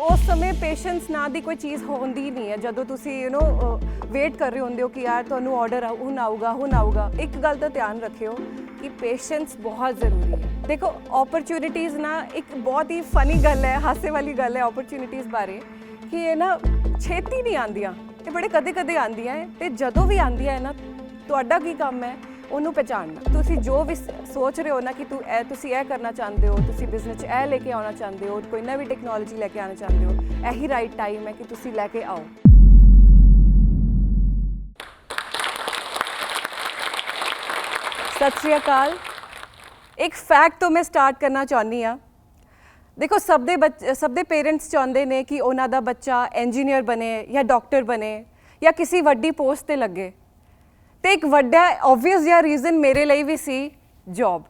ਉਸ ਸਮੇਂ ਪੇਸ਼ੈਂਸ ਨਾਂ ਦੀ ਕੋਈ ਚੀਜ਼ ਹੁੰਦੀ ਨਹੀਂ ਹੈ। ਜਦੋਂ ਤੁਸੀਂ ਯੂ نو ਵੇਟ ਕਰ ਰਹੇ ਹੁੰਦੇ ਹੋ ਕਿ ਯਾਰ ਤੁਹਾਨੂੰ ਆਰਡਰ ਹੁਣ ਆਊਗਾ ਹੁਣ ਆਊਗਾ। ਇੱਕ ਗੱਲ ਦਾ ਧਿਆਨ ਰੱਖਿਓ ਕਿ ਪੇਸ਼ੈਂਸ ਬਹੁਤ ਜ਼ਰੂਰੀ ਹੈ। ਦੇਖੋ ਓਪਰਚ्युनिटीज ਨਾ ਇੱਕ ਬਹੁਤ ਹੀ ਫਨੀ ਗੱਲ ਹੈ, ਹਾਸੇ ਵਾਲੀ ਗੱਲ ਹੈ ਓਪਰਚ्युनिटीज ਬਾਰੇ ਕਿ ਇਹ ਨਾ ਛੇਤੀ ਨਹੀਂ ਆਂਦੀਆਂ ਤੇ ਬੜੇ ਕਦੇ-ਕਦੇ ਆਂਦੀਆਂ ਤੇ ਜਦੋਂ ਵੀ ਆਂਦੀਆਂ ਹੈ ਨਾ, ਤੁਹਾਡਾ ਕੀ ਕੰਮ ਹੈ? ਉਹਨੂੰ ਪਛਾਣਨਾ ਤੁਸੀਂ ਜੋ ਵੀ ਸੋਚ ਰਹੇ ਹੋ ਨਾ ਕਿ ਤੂੰ ਇਹ, ਤੁਸੀਂ ਇਹ ਕਰਨਾ ਚਾਹੁੰਦੇ ਹੋ, ਤੁਸੀਂ ਬਿਜ਼ਨਸ 'ਚ ਇਹ ਲੈ ਕੇ ਆਉਣਾ ਚਾਹੁੰਦੇ ਹੋ, ਕੋਈ ਨਵੀਂ ਟੈਕਨੋਲੋਜੀ ਲੈ ਕੇ ਆਉਣਾ ਚਾਹੁੰਦੇ ਹੋ, ਇਹੀ ਰਾਈਟ ਟਾਈਮ ਹੈ ਕਿ ਤੁਸੀਂ ਲੈ ਕੇ ਆਓ। ਸਤਿ ਸ਼੍ਰੀ ਅਕਾਲ। ਇੱਕ ਫੈਕਟ ਤੋਂ ਮੈਂ ਸਟਾਰਟ ਕਰਨਾ ਚਾਹੁੰਦੀ ਆ ਦੇਖੋ, ਸਭ ਦੇ ਬੱਚ- ਸਭ ਦੇ ਪੇਰੈਂਟਸ ਚਾਹੁੰਦੇ ਨੇ ਕਿ ਉਹਨਾਂ ਦਾ ਬੱਚਾ ਇੰਜੀਨੀਅਰ ਬਣੇ ਜਾਂ ਡਾਕਟਰ ਬਣੇ ਜਾਂ ਕਿਸੇ ਵੱਡੀ ਪੋਸਟ ਤੇ ਲੱਗੇ। ਤੇ ਇੱਕ ਵੱਡਾ ਆਬਵੀਅਸ ਜਿਹਾ ਰੀਜ਼ਨ ਮੇਰੇ ਲਈ ਵੀ ਸੀ ਜੌਬ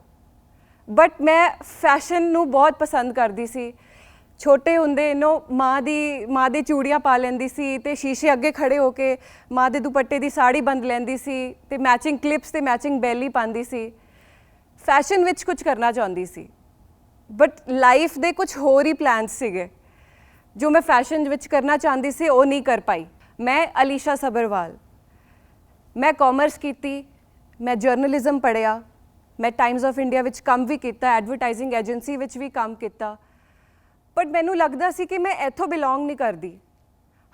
ਬਟ ਮੈਂ ਫੈਸ਼ਨ ਨੂੰ ਬਹੁਤ ਪਸੰਦ ਕਰਦੀ ਸੀ। ਛੋਟੇ ਹੁੰਦੇ ਨੋ ਮਾਂ ਦੀ, ਮਾਂ ਦੇ ਚੂੜੀਆਂ ਪਾ ਲੈਂਦੀ ਸੀ ਤੇ ਸ਼ੀਸ਼ੇ ਅੱਗੇ ਖੜੇ ਹੋ ਕੇ ਮਾਂ ਦੇ ਦੁਪੱਟੇ ਦੀ ਸਾੜੀ ਬੰਦ ਲੈਂਦੀ ਸੀ ਤੇ ਮੈਚਿੰਗ ਕਲਿੱਪਸ ਤੇ ਮੈਚਿੰਗ ਬੈਲੀ ਪਾਉਂਦੀ ਸੀ। ਫੈਸ਼ਨ ਵਿੱਚ ਕੁਝ ਕਰਨਾ ਚਾਹੁੰਦੀ ਸੀ। ਬਟ ਲਾਈਫ ਦੇ ਕੁਝ ਹੋਰ ਹੀ ਪਲਾਨਸ ਸੀਗੇ। ਜੋ ਮੈਂ ਫੈਸ਼ਨ ਵਿੱਚ ਕਰਨਾ ਚਾਹੁੰਦੀ ਸੀ, ਉਹ ਨਹੀਂ ਕਰ ਪਾਈ। ਮੈਂ ਅਲੀਸ਼ਾ ਸਬਰਵਾਲ ਮੈਂ ਕਾਮਰਸ ਕੀਤੀ, ਮੈਂ ਜਰਨਲਿਜ਼ਮ ਪੜ੍ਹਿਆ, ਮੈਂ ਟਾਈਮਸ ਆਫ ਇੰਡੀਆ ਵਿੱਚ ਕੰਮ ਵੀ ਕੀਤਾ ਐਡਵਰਟਾਈਜ਼ਿੰਗ ਏਜੰਸੀ ਵਿੱਚ ਵੀ ਕੰਮ ਕੀਤਾ। ਬਟ ਮੈਨੂੰ ਲੱਗਦਾ ਸੀ ਕਿ ਮੈਂ ਇੱਥੋਂ ਬਿਲੋਂਗ ਨਹੀਂ ਕਰਦੀ।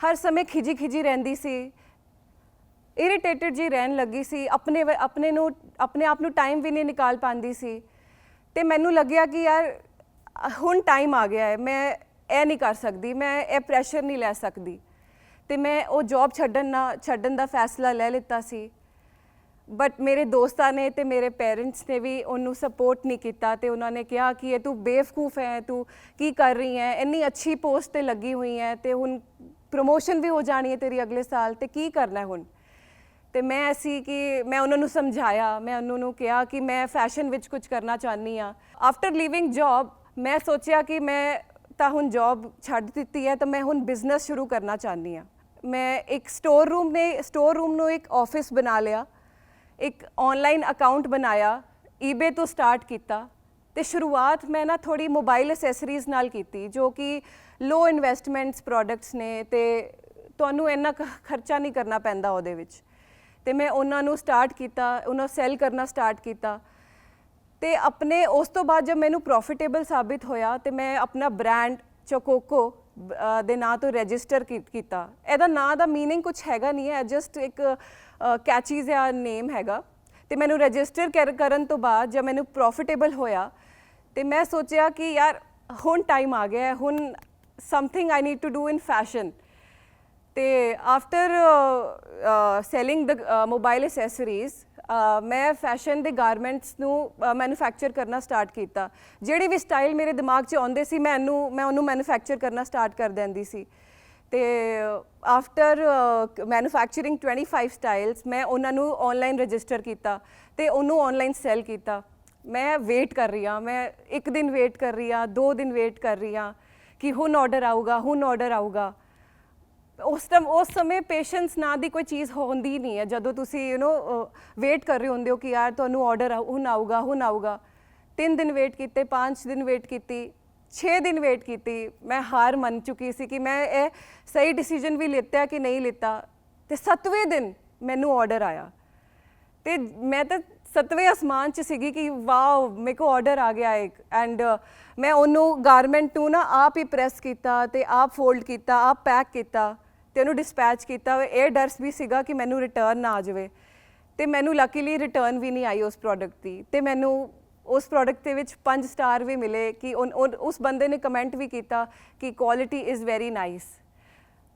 ਹਰ ਸਮੇਂ ਖਿਜੀ ਖਿਜੀ ਰਹਿੰਦੀ ਸੀ। ਇਰੀਟੇਟਡ ਜੀ ਰਹਿਣ ਲੱਗੀ ਸੀ। ਆਪਣੇ ਵ- ਆਪਣੇ ਨੂੰ, ਆਪਣੇ ਆਪ ਨੂੰ ਟਾਈਮ ਵੀ ਨਹੀਂ ਨਿਕਾਲ ਪਾਉਂਦੀ ਸੀ। ਤੇ ਮੈਨੂੰ ਲੱਗਿਆ ਕਿ ਯਾਰ, ਹੁਣ ਟਾਈਮ ਆ ਗਿਆ ਹੈ। ਮੈਂ ਇਹ ਨਹੀਂ ਕਰ ਸਕਦੀ, ਮੈਂ ਇਹ ਪ੍ਰੈਸ਼ਰ ਨਹੀਂ ਲੈ ਸਕਦੀ। ਤੇ ਮੈਂ ਉਹ ਜੌਬ ਛੱਡਣ ਨਾ, ਛੱਡਣ ਦਾ ਫੈਸਲਾ ਲੈ ਲਿੱਤਾ ਸੀ। ਬਟ ਮੇਰੇ ਦੋਸਤਾਂ ਨੇ ਤੇ ਮੇਰੇ ਪੇਰੈਂਟਸ ਨੇ ਵੀ ਉਹਨੂੰ ਸਪੋਰਟ ਨਹੀਂ ਕੀਤਾ ਤੇ ਉਹਨਾਂ ਨੇ ਕਿਹਾ ਕਿ ਇਹ ਤੂੰ ਬੇਵਕੂਫ ਹੈ, ਤੂੰ ਕੀ ਕਰ ਰਹੀ ਹੈ? ਇੰਨੀ ਅੱਛੀ ਪੋਸਟ ਤੇ ਲੱਗੀ ਹੋਈ ਹੈ ਤੇ ਹੁਣ ਪ੍ਰੋਮੋਸ਼ਨ ਵੀ ਹੋ ਜਾਣੀ ਹੈ ਤੇਰੀ ਅਗਲੇ ਸਾਲ ਤੇ ਕੀ ਕਰਨਾ ਹੁਣ? ਤੇ ਮੈਂ ਐਸੀ ਕਿ ਮੈਂ ਉਹਨਾਂ ਨੂੰ ਸਮਝਾਇਆ, ਮੈਂ ਉਹਨਾਂ ਨੂੰ ਕਿਹਾ ਕਿ ਮੈਂ ਫੈਸ਼ਨ ਵਿੱਚ ਕੁਝ ਕਰਨਾ ਚਾਹਨੀ ਆ ਆਫਟਰ ਲੀਵਿੰਗ ਜੌਬ ਮੈਂ ਸੋਚਿਆ ਕਿ ਮੈਂ ਤਾਂ ਹੁਣ ਜੌਬ ਛੱਡ ਦਿੱਤੀ ਹੈ, ਤਾਂ ਮੈਂ ਹੁਣ ਬਿਜ਼ਨਸ ਸ਼ੁਰੂ ਕਰਨਾ ਚਾਹਨੀ ਆ ਮੈਂ ਇੱਕ ਸਟੋਰ ਰੂਮ ਨੇ ਸਟੋਰ ਰੂਮ ਨੂੰ ਇੱਕ ਆਫਿਸ ਬਣਾ ਲਿਆ, ਇੱਕ ਆਨਲਾਈਨ ਅਕਾਊਂਟ ਬਣਾਇਆ, eBay ਤੋਂ ਸਟਾਰਟ ਕੀਤਾ ਤੇ ਸ਼ੁਰੂਆਤ ਮੈਂ ਨਾ ਥੋੜੀ ਮੋਬਾਈਲ ਐਕਸੈਸਰੀਜ਼ ਨਾਲ ਕੀਤੀ ਜੋ ਕਿ ਲੋ ਇਨਵੈਸਟਮੈਂਟਸ ਪ੍ਰੋਡਕਟਸ ਨੇ ਤੇ ਤੁਹਾਨੂੰ ਇੰਨਾ ਕੁ ਖਰਚਾ ਨਹੀਂ ਕਰਨਾ ਪੈਂਦਾ ਉਹਦੇ ਵਿੱਚ। ਤੇ ਮੈਂ ਉਹਨਾਂ ਨੂੰ ਸਟਾਰਟ ਕੀਤਾ, ਉਹਨਾਂ ਸੈਲ ਕਰਨਾ ਸਟਾਰਟ ਕੀਤਾ ਤੇ ਆਪਣੇ ਉਸ ਤੋਂ ਬਾਅਦ ਜਦ ਮੈਨੂੰ ਪ੍ਰੋਫਿਟੇਬਲ ਸਾਬਿਤ ਹੋਇਆ ਤੇ ਮੈਂ ਆਪਣਾ ਬ੍ਰਾਂਡ ਚੋਕੋਕੋ ਦੇ ਨਾਂ ਤੋਂ ਰਜਿਸਟਰ ਕੀਤਾ ਇਹਦਾ ਨਾਂ ਦਾ मीनिंग ਕੁਝ ਹੈਗਾ ਨਹੀਂ ਹੈ ਜਸਟ ਇੱਕ ਕੈਚੀ ਜਿਹਾ ਨੇਮ ਹੈਗਾ ਤੇ ਮੈਨੂੰ ਰਜਿਸਟਰ ਕਰਨ ਤੋਂ ਬਾਅਦ ਜਦ ਮੈਨੂੰ ਪ੍ਰੋਫਿਟੇਬਲ ਹੋਇਆ ਤੇ ਮੈਂ ਸੋਚਿਆ ਕਿ ਯਾਰ ਹੁਣ ਟਾਈਮ ਆ ਗਿਆ ਹੈ ਹੁਣ something I need to do in fashion ਤੇ after selling the mobile accessories ਮੈਂ ਫੈਸ਼ਨ ਦੇ ਗਾਰਮੈਂਟਸ ਨੂੰ ਮੈਨੂਫੈਕਚਰ ਕਰਨਾ ਸਟਾਰਟ ਕੀਤਾ। ਜਿਹੜੇ ਵੀ ਸਟਾਈਲ ਮੇਰੇ ਦਿਮਾਗ 'ਚ ਆਉਂਦੇ ਸੀ, ਮੈਂ ਉਹਨੂੰ ਮੈਂ ਉਹਨੂੰ ਮੈਨੂਫੈਕਚਰ ਕਰਨਾ ਸਟਾਰਟ ਕਰ ਦਿੰਦੀ ਸੀ। ਤੇ ਆਫਟਰ ਮੈਨੂਫੈਕਚਰਿੰਗ 25 ਸਟਾਈਲਸ ਮੈਂ ਉਹਨਾਂ ਨੂੰ ਆਨਲਾਈਨ ਰਜਿਸਟਰ ਕੀਤਾ ਤੇ ਉਹਨੂੰ ਆਨਲਾਈਨ ਸੈਲ ਕੀਤਾ। ਮੈਂ ਵੇਟ ਕਰ ਰਹੀ ਹਾਂ, ਮੈਂ ਇੱਕ ਦਿਨ ਵੇਟ ਕਰ ਰਹੀ ਹਾਂ, ਦੋ ਦਿਨ ਵੇਟ ਕਰ ਰਹੀ ਹਾਂ ਕਿ ਹੁਣ ਆਰਡਰ ਆਊਗਾ, ਹੁਣ ਆਰਡਰ ਆਊਗਾ। ਉਸ ਟਾਈਮ, ਉਸ ਸਮੇਂ ਪੇਸ਼ੈਂਸ ਨਾਂ ਦੀ ਕੋਈ ਚੀਜ਼ ਹੁੰਦੀ ਨਹੀਂ ਹੈ। ਜਦੋਂ ਤੁਸੀਂ ਯੂ نو ਵੇਟ ਕਰ ਰਹੇ ਹੁੰਦੇ ਹੋ ਕਿ ਯਾਰ ਤੁਹਾਨੂੰ ਆਰਡਰ ਹੁਣ ਆਊਗਾ ਹੁਣ ਆਊਗਾ। ਤਿੰਨ ਦਿਨ ਵੇਟ ਕੀਤੇ, ਪੰਜ ਦਿਨ ਵੇਟ ਕੀਤੀ 6 ਦਿਨ ਵੇਟ ਕੀਤੀ। ਮੈਂ ਹਾਰ ਮੰਨ ਚੁੱਕੀ ਸੀ ਕਿ ਮੈਂ ਇਹ ਸਹੀ ਡਿਸੀਜਨ ਵੀ ਲਿੱਤਾ ਕਿ ਨਹੀਂ ਲਿੱਤਾ। ਤੇ 7ਵੇਂ ਦਿਨ ਮੈਨੂੰ ਆਰਡਰ ਆਇਆ। ਤੇ ਮੈਂ ਤਾਂ ਸਤਵੇਂ ਅਸਮਾਨ 'ਚ ਸੀਗੀ ਕਿ ਵਾਓ, ਮੇਰੇ ਕੋ ਆਰਡਰ ਆ ਗਿਆ ਇੱਕ। ਐਂਡ ਮੈਂ ਉਹਨੂੰ ਗਾਰਮੈਂਟ ਨੂੰ ਨਾ ਆਪ ਹੀ ਪ੍ਰੈਸ ਕੀਤਾ ਤੇ ਆਪ ਫੋਲਡ ਕੀਤਾ, ਆਪ ਪੈਕ ਕੀਤਾ। ਤੇ ਉਹਨੂੰ ਡਿਸਪੈਚ ਕੀਤਾ ਇਹ ਡਰਸ ਵੀ ਸੀਗਾ ਕਿ ਮੈਨੂੰ ਰਿਟਰਨ ਨਾ ਆ ਜਾਵੇ। ਤੇ ਮੈਨੂੰ ਲੱਕੀਲੀ ਰਿਟਰਨ ਵੀ ਨਹੀਂ ਆਈ ਉਸ ਪ੍ਰੋਡਕਟ ਦੀ। ਤੇ ਮੈਨੂੰ ਉਸ ਪ੍ਰੋਡਕਟ ਦੇ ਵਿੱਚ 5 ਸਟਾਰ ਵੀ ਮਿਲੇ ਕਿ ਉਨ- ਉਨ- ਉਸ ਬੰਦੇ ਨੇ ਕਮੈਂਟ ਵੀ ਕੀਤਾ ਕਿ ਕੁਆਲਿਟੀ ਇਜ਼ ਵੈਰੀ ਨਾਈਸ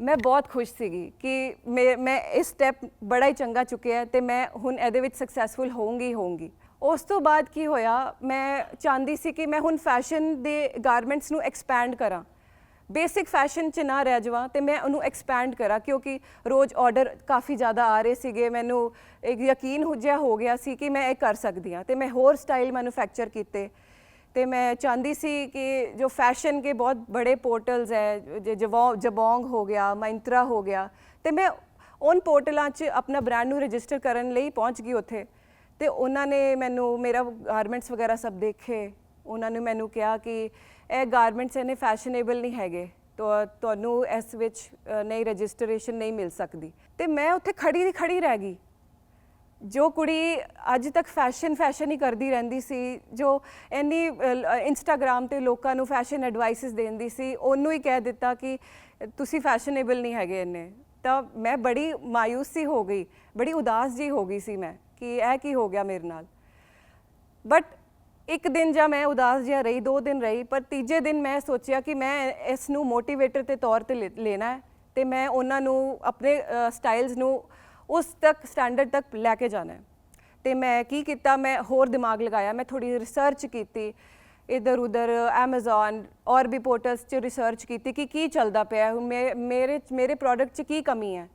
ਮੈਂ ਬਹੁਤ ਖੁਸ਼ ਸੀਗੀ ਕਿ ਮੈਂ ਮੈਂ ਇਸ ਸਟੈਪ ਬੜਾ ਹੀ ਚੰਗਾ ਚੁੱਕਿਆ ਹੈ ਤੇ ਮੈਂ ਹੁਣ ਇਹਦੇ ਵਿੱਚ ਸਕਸੈਸਫੁਲ ਹੋਊਂਗੀ ਹੋਊਂਗੀ। ਉਸ ਤੋਂ ਬਾਅਦ ਕੀ ਹੋਇਆ, ਮੈਂ ਚਾਹੁੰਦੀ ਸੀ ਕਿ ਮੈਂ ਹੁਣ ਫੈਸ਼ਨ ਦੇ ਗਾਰਮੈਂਟਸ ਨੂੰ ਐਕਸਪੈਂਡ ਕਰਾਂ। ਬੇਸਿਕ ਫੈਸ਼ਨ ਚ ਨਾ ਰਹਿ ਜਾਵਾਂ ਤੇ ਮੈਂ ਉਹਨੂੰ ਐਕਸਪੈਂਡ ਕਰਾਂ, ਕਿਉਂਕਿ ਰੋਜ਼ ਆਰਡਰ ਕਾਫੀ ਜ਼ਿਆਦਾ ਆ ਰਹੇ ਸੀਗੇ। ਮੈਨੂੰ ਇੱਕ ਯਕੀਨ ਹੋ ਜਿਹਾ ਹੋ ਗਿਆ ਸੀ ਕਿ ਮੈਂ ਇਹ ਕਰ ਸਕਦੀ ਹਾਂ ਤੇ ਮੈਂ ਹੋਰ ਸਟਾਈਲ ਮੈਨੂਫੈਕਚਰ ਕੀਤੇ। ਤੇ ਮੈਂ ਚਾਹੁੰਦੀ ਸੀ ਕਿ ਜੋ ਫੈਸ਼ਨ ਕੇ ਬਹੁਤ ਬੜੇ ਪੋਰਟਲਸ ਹੈ ਜੇ ਜਬੋ- ਜਬੋਂਗ ਹੋ ਗਿਆ ਮਾਈਂਤਰਾ ਹੋ ਗਿਆ, ਤੇ ਮੈਂ ਉਨ ਪੋਰਟਲਾਂ 'ਚ ਆਪਣਾ ਬ੍ਰਾਂਡ ਨੂੰ ਰਜਿਸਟਰ ਕਰਨ ਲਈ ਪਹੁੰਚ ਗਈ ਉੱਥੇ। ਤੇ ਉਹਨਾਂ ਨੇ ਮੈਨੂੰ ਮੇਰਾ ਗਾਰਮੈਂਟਸ ਵਗੈਰਾ ਸਭ ਦੇਖੇ। ਉਹਨਾਂ ਨੇ ਮੈਨੂੰ ਕਿਹਾ ਕਿ ਇਹ ਗਾਰਮੈਂਟਸ ਇਹਨੇ ਫੈਸ਼ਨੇਬਲ ਨਹੀਂ ਹੈਗੇ। ਤੁਹਾ- ਤੁਹਾਨੂੰ ਇਸ ਵਿੱਚ ਨਹੀਂ ਰਜਿਸਟ੍ਰੇਸ਼ਨ ਨਹੀਂ ਮਿਲ ਸਕਦੀ। ਤੇ ਮੈਂ ਉੱਥੇ ਖੜੀ ਦੀ ਖੜੀ ਰਹਿ ਗਈ। ਜੋ ਕੁੜੀ ਅੱਜ ਤੱਕ ਫੈਸ਼ਨ ਫੈਸ਼ਨ ਹੀ ਕਰਦੀ ਰਹਿੰਦੀ ਸੀ, ਜੋ ਇੰਨੀ ਇੰਸਟਾਗ੍ਰam ਤੇ ਲੋਕਾਂ ਨੂੰ ਫੈਸ਼ਨ ਐਡਵਾਈਸਸ ਦਿੰਦੀ ਸੀ, ਉਹਨੂੰ ਹੀ ਕਹਿ ਦਿੱਤਾ ਕਿ ਤੁਸੀਂ ਫੈਸ਼ਨੇਬਲ ਨਹੀਂ ਹੈਗੇ ਇੰਨੇ। ਤਾਂ ਮੈਂ ਬੜੀ ਮਾਇੂਸੀ ਹੋ ਗਈ, ਬੜੀ ਉਦਾਸ ਜੀ ਹੋ ਗਈ ਸੀ ਮੈਂ ਕਿ ਇਹ ਕੀ ਹੋ ਗਿਆ ਮੇਰੇ ਨਾਲ। ਬਟ ਇੱਕ ਦਿਨ ਜਾਂ ਮੈਂ ਉਦਾਸ ਜਿਹਾ ਰਹੀ, ਦੋ ਦਿਨ ਰਹੀ, ਪਰ ਤੀਜੇ ਦਿਨ ਮੈਂ ਸੋਚਿਆ ਕਿ ਮੈਂ ਇਸ ਨੂੰ ਮੋਟੀਵੇਟਰ ਦੇ ਤੌਰ ਤੇ ਲੈ- ਲੈਣਾ ਹੈ ਤੇ ਮੈਂ ਉਹਨਾਂ ਨੂੰ ਆਪਣੇ ਸਟਾਈਲਸ ਨੂੰ ਉਸ ਤੱਕ ਸਟੈਂਡਰਡ ਤੱਕ ਲੈ ਕੇ ਜਾਣਾ ਹੈ। ਤੇ ਮੈਂ ਕੀ ਕੀਤਾ, ਮੈਂ ਹੋਰ ਦਿਮਾਗ ਲਗਾਇਆ, ਮੈਂ ਥੋੜੀ ਰਿਸਰਚ ਕੀਤੀ, ਇਧਰ ਉਧਰ Amazon ਔਰ ਵੀ ਪੋਰਟਲਸ 'ਚ ਰਿਸਰਚ ਕੀਤੀ ਕਿ ਕੀ ਚੱਲਦਾ ਪਿਆ ਹੁਣ ਮੇ- ਮੇਰੇ ਮੇਰੇ ਪ੍ਰੋਡਕਟ 'ਚ ਕੀ ਕਮੀ ਹੈ।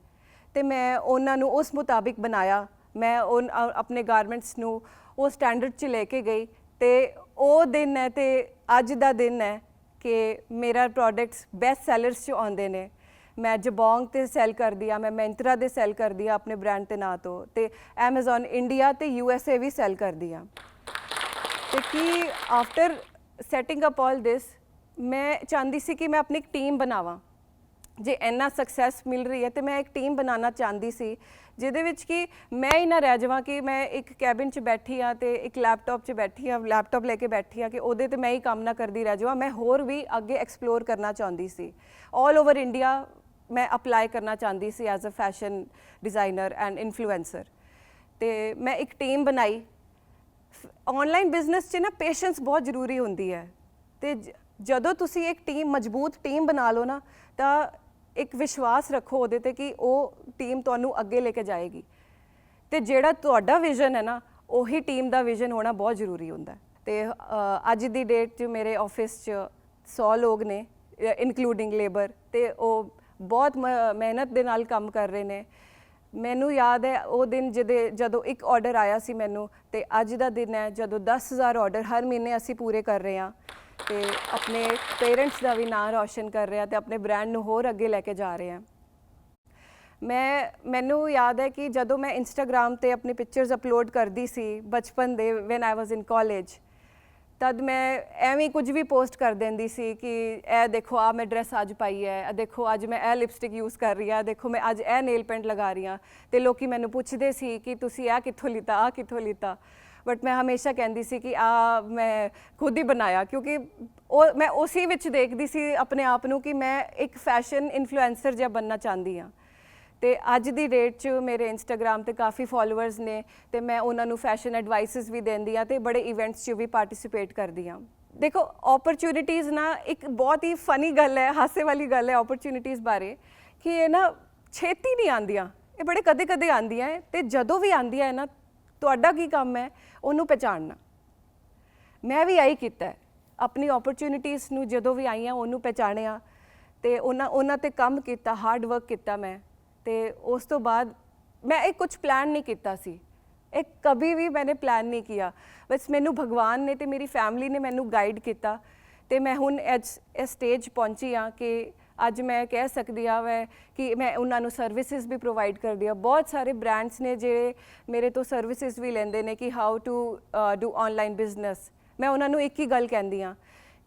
ਤੇ ਮੈਂ ਉਹਨਾਂ ਨੂੰ ਉਸ ਮੁਤਾਬਿਕ ਬਣਾਇਆ, ਮੈਂ ਉਹ ਆਪਣੇ ਗਾਰਮੈਂਟਸ ਨੂੰ ਉਹ ਸਟੈਂਡਰਡ 'ਚ ਲੈ ਕੇ ਗਈ ਤੇ ਉਹ ਦਿਨ ਹੈ ਤੇ ਅੱਜ ਦਾ ਦਿਨ ਹੈ ਕਿ ਮੇਰਾ ਪ੍ਰੋਡਕਟਸ ਬੈਸਟ ਸੈਲਰਸ 'ਚ ਆਉਂਦੇ ਨੇ, ਮੈਂ ਜਬੋਂਗ ਤੇ ਸੈਲ ਕਰਦੀ ਆ ਮੈਂ ਮੈਂਤਰਾ ਦੇ ਸੈਲ ਕਰਦੀ ਆ ਆਪਣੇ ਬ੍ਰਾਂਡ ਦੇ ਨਾਂ ਤੋਂ ਤੇ Amazon ਇੰਡੀਆ ਤੇ USA ਵੀ ਸੈਲ ਕਰਦੀ ਆ ਤੇ ਕੀ after setting up all this ਮੈਂ ਚਾਹੁੰਦੀ ਸੀ ਕਿ ਮੈਂ ਆਪਣੀ ਇੱਕ ਟੀਮ ਬਣਾਵਾਂ। ਜੇ ਇੰਨਾ ਸਕਸੈਸ ਮਿਲ ਰਹੀ ਹੈ ਤੇ ਮੈਂ ਇੱਕ ਟੀਮ ਬਣਾਉਣਾ ਚਾਹੁੰਦੀ ਸੀ ਜਿਹਦੇ ਵਿੱਚ ਕਿ ਮੈਂ ਹੀ ਨਾ ਰਹਿ ਜਾਵਾਂ ਕਿ ਮੈਂ ਇੱਕ ਕੈਬਿਨ 'ਚ ਬੈਠੀ ਆ ਤੇ ਇੱਕ ਲੈਪਟਾਪ 'ਚ ਬੈਠੀ ਆ ਲੈਪਟਾਪ ਲੈ ਕੇ ਬੈਠੀ ਆ ਕਿ ਉਹਦੇ ਤੇ ਮੈਂ ਹੀ ਕੰਮ ਨਾ ਕਰਦੀ ਰਹਿ ਜਾਵਾਂ। ਮੈਂ ਹੋਰ ਵੀ ਅੱਗੇ ਐਕਸਪਲੋਰ ਕਰਨਾ ਚਾਹੁੰਦੀ ਸੀ। 올 ਓਵਰ ਇੰਡੀਆ ਮੈਂ ਅਪਲਾਈ ਕਰਨਾ ਚਾਹੁੰਦੀ ਸੀ as a fashion designer and influencer ਤੇ ਮੈਂ ਇੱਕ ਟੀਮ ਬਣਾਈ। ਆਨਲਾਈਨ ਬਿਜ਼ਨਸ 'ਚ ਨਾ ਪੇਸ਼ੈਂਸ ਬਹੁਤ ਜ਼ਰੂਰੀ ਹੁੰਦੀ ਹੈ। ਤੇ ਜਦੋਂ ਤੁਸੀਂ ਇੱਕ ਟੀਮ ਮਜ਼ਬੂਤ ਟੀਮ ਬਣਾ ਲਓ ਨਾ, ਤਾਂ ਇੱਕ ਵਿਸ਼ਵਾਸ ਰੱਖੋ ਉਹਦੇ ਤੇ ਕਿ ਉਹ ਟੀਮ ਤੁਹਾਨੂੰ ਅੱਗੇ ਲੈ ਕੇ ਜਾਏਗੀ ਤੇ ਜਿਹੜਾ ਤੁਹਾਡਾ ਵਿਜ਼ਨ ਹੈ ਨਾ, ਉਹੀ ਟੀਮ ਦਾ ਵਿਜ਼ਨ ਹੋਣਾ ਬਹੁਤ ਜ਼ਰੂਰੀ ਹੁੰਦਾ ਹੈ। ਤੇ ਅੱਜ ਦੀ ਡੇਟ 'ਚ ਮੇਰੇ ਆਫਿਸ 'ਚ 100 ਲੋਕ ਨੇ ਇਨਕਲੂਡਿੰਗ ਲੇਬਰ ਤੇ ਉਹ ਬਹੁਤ ਮ- ਮਿਹਨਤ ਦੇ ਨਾਲ ਕੰਮ ਕਰ ਰਹੇ ਨੇ ਮੈਨੂੰ ਯਾਦ ਹੈ, ਉਹ ਦਿਨ ਜਿਹਦੇ ਜਦੋਂ ਇੱਕ ਆਰਡਰ ਆਇਆ ਸੀ ਮੈਨੂੰ ਤੇ ਅੱਜ ਦਾ ਦਿਨ ਹੈ, ਜਦੋਂ 10000 ਆਰਡਰ ਹਰ ਮਹੀਨੇ ਅਸੀਂ ਪੂਰੇ ਕਰ ਰਹੇ ਹਾਂ ਤੇ ਆਪਣੇ ਪੇਰੈਂਟਸ ਦਾ ਵੀ ਨਾਂ ਰੌਸ਼ਨ ਕਰ ਰਹੇ ਹਾਂ ਤੇ ਆਪਣੇ ਬ੍ਰਾਂਡ ਨੂੰ ਹੋਰ ਅੱਗੇ ਲੈ ਕੇ ਜਾ ਰਹੇ ਹਾਂ। ਮੈਂ, ਮੈਨੂੰ ਯਾਦ ਹੈ ਕਿ ਜਦੋਂ ਮੈਂ ਇੰਸਟਾਗ੍ਰam ਤੇ ਆਪਣੀ ਪਿਕਚਰਸ ਅਪਲੋਡ ਕਰਦੀ ਸੀ ਬਚਪਨ ਦੇ ਵੈਨ ਆਈ ਵਾਸ ਇਨ ਕਾਲਜ ਤਦ ਮੈਂ ਐਵੇਂ ਕੁਝ ਵੀ ਪੋਸਟ ਕਰ ਦਿੰਦੀ ਸੀ ਕਿ ਇਹ ਦੇਖੋ ਆ ਮੈਂ ਡਰੈਸ ਅੱਜ ਪਾਈ ਹੈ, ਇਹ ਦੇਖੋ, ਅੱਜ ਮੈਂ ਇਹ ਲਿਪਸਟਿਕ ਯੂਜ਼ ਕਰ ਰਹੀ ਹਾਂ ਦੇਖੋ, ਮੈਂ ਅੱਜ ਇਹ ਨੇਲ ਪੈਂਟ ਲਗਾ ਰਹੀ ਹਾਂ। ਤੇ ਲੋਕੀ ਮੈਨੂੰ ਪੁੱਛਦੇ ਸੀ ਕਿ ਤੁਸੀਂ ਇਹ ਕਿੱਥੋਂ ਲਿੱਤਾ ਆ ਕਿੱਥੋਂ ਲਿੱਤਾ? ਬਟ ਮੈਂ ਹਮੇਸ਼ਾ ਕਹਿੰਦੀ ਸੀ ਕਿ ਆ ਮੈਂ ਖੁਦ ਹੀ ਬਣਾਇਆ, ਕਿਉਂਕਿ ਉਹ, ਮੈਂ ਉਸੇ ਵਿੱਚ ਦੇਖਦੀ ਸੀ ਆਪਣੇ ਆਪ ਨੂੰ ਕਿ ਮੈਂ ਇੱਕ ਫੈਸ਼ਨ ਇਨਫਲੂਐਂਸਰ ਜਿਹਾ ਬਣਨਾ ਚਾਹੁੰਦੀ ਹਾਂ। ਤੇ ਅੱਜ ਦੀ ਡੇਟ 'ਚ ਮੇਰੇ ਇੰਸਟਾਗ੍ਰam ਤੇ ਕਾਫੀ ਫਾਲੋਅਰਸ ਨੇ ਤੇ ਮੈਂ ਉਹਨਾਂ ਨੂੰ ਫੈਸ਼ਨ ਐਡਵਾਈਸਸ ਵੀ ਦਿੰਦੀ ਆ ਤੇ ਬੜੇ ਇਵੈਂਟਸ 'ਚ ਵੀ ਪਾਰਟਿਸਿਪੇਟ ਕਰਦੀ ਆ ਦੇਖੋ ਓਪਰਚ्युनिटीज ਨਾ ਇੱਕ ਬਹੁਤ ਹੀ ਫਨੀ ਗੱਲ ਹੈ, ਹਾਸੇ ਵਾਲੀ ਗੱਲ ਹੈ ਓਪਰਚ्युनिटीज ਬਾਰੇ ਕਿ ਇਹ ਨਾ ਛੇਤੀ ਨਹੀਂ ਆਂਦੀਆਂ ਇਹ ਬੜੇ ਕਦੇ-ਕਦੇ ਆਂਦੀਆਂ ਤੇ ਜਦੋਂ ਵੀ ਆਂਦੀਆਂ ਨਾ, ਤੁਹਾਡਾ ਕੀ ਕੰਮ ਹੈ? ਉਹਨੂੰ ਪਛਾਣਨਾ ਮੈਂ ਵੀ ਆਈ ਕੀਤਾ ਆਪਣੀ ਓਪਰਚ्युनिटीज ਨੂੰ ਜਦੋਂ ਵੀ ਆਈਆਂ, ਉਹਨੂੰ ਪਛਾਣਿਆ ਤੇ ਉਹਨਾਂ ਉਹਨਾਂ ਤੇ ਕੰਮ ਕੀਤਾ ਹਾਰਡ ਵਰਕ ਕੀਤਾ ਮੈਂ। ਤੇ ਉਸ ਤੋਂ ਬਾਅਦ ਮੈਂ ਇਹ ਕੁਝ ਪਲਾਨ ਨਹੀਂ ਕੀਤਾ ਸੀ। ਇਹ ਕभी ਵੀ ਮੈਨੇ ਪਲਾਨ ਨਹੀਂ ਕੀਤਾ। ਬਸ ਮੈਨੂੰ ਭਗਵਾਨ ਨੇ ਤੇ ਮੇਰੀ ਫੈਮਿਲੀ ਨੇ ਮੈਨੂੰ ਗਾਈਡ ਕੀਤਾ। ਤੇ ਮੈਂ ਹੁਣ ਅੱਜ ਇਸ ਸਟੇਜ ਪਹੁੰਚੀ ਆ ਕਿ ਅੱਜ ਮੈਂ ਕਹਿ ਸਕਦੀ ਆ ਮੈਂ ਕਿ ਮੈਂ ਉਹਨਾਂ ਨੂੰ ਸਰਵਿਸਿਜ਼ ਵੀ ਪ੍ਰੋਵਾਈਡ ਕਰਦੀ ਆ ਬਹੁਤ ਸਾਰੇ ਬ੍ਰਾਂਡਸ ਨੇ ਜਿਹੜੇ ਮੇਰੇ ਤੋਂ ਸਰਵਿਸਿਜ਼ ਵੀ ਲੈਂਦੇ ਨੇ ਕਿ how to do online business ਮੈਂ ਉਹਨਾਂ ਨੂੰ ਇੱਕ ਹੀ ਗੱਲ ਕਹਿੰਦੀ ਆ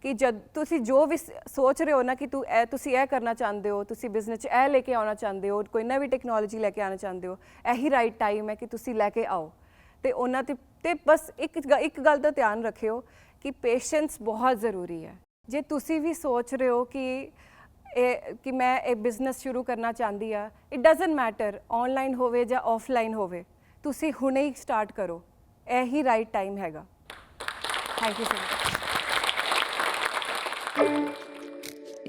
ਕਿ ਜਦ ਤੁਸੀਂ ਜੋ ਵੀ ਸੋਚ ਰਹੇ ਹੋ ਨਾ ਕਿ ਤੂੰ ਇਹ, ਤੁਸੀਂ ਇਹ ਕਰਨਾ ਚਾਹੁੰਦੇ ਹੋ, ਤੁਸੀਂ ਬਿਜ਼ਨਸ 'ਚ ਇਹ ਲੈ ਕੇ ਆਉਣਾ ਚਾਹੁੰਦੇ ਹੋ, ਕੋਈ ਨਵੀਂ ਟੈਕਨੋਲੋਜੀ ਲੈ ਕੇ ਆਉਣਾ ਚਾਹੁੰਦੇ ਹੋ, ਇਹੀ ਰਾਈਟ ਟਾਈਮ ਹੈ ਕਿ ਤੁਸੀਂ ਲੈ ਕੇ ਆਓ। ਤੇ ਉਹਨਾਂ ਤੇ ਤੇ ਬਸ ਇੱਕ ਗ- ਇੱਕ ਗੱਲ ਦਾ ਧਿਆਨ ਰੱਖਿਓ ਕਿ ਪੇਸ਼ੈਂਸ ਬਹੁਤ ਜ਼ਰੂਰੀ ਹੈ। ਜੇ ਤੁਸੀਂ ਵੀ ਸੋਚ ਰਹੇ ਹੋ ਕਿ ਇਹ, ਕਿ ਮੈਂ ਇਹ ਬਿਜ਼ਨਸ ਸ਼ੁਰੂ ਕਰਨਾ ਚਾਹੁੰਦੀ ਆ ਇਟ ਡਸਨਟ ਮੈਟਰ ਆਨਲਾਈਨ ਹੋਵੇ ਜਾਂ ਆਫਲਾਈਨ ਹੋਵੇ, ਤੁਸੀਂ ਹੁਣੇ ਹੀ ਸਟਾਰਟ ਕਰੋ। ਇਹੀ ਰਾਈਟ ਟਾਈਮ ਹੈਗਾ। Thank you so much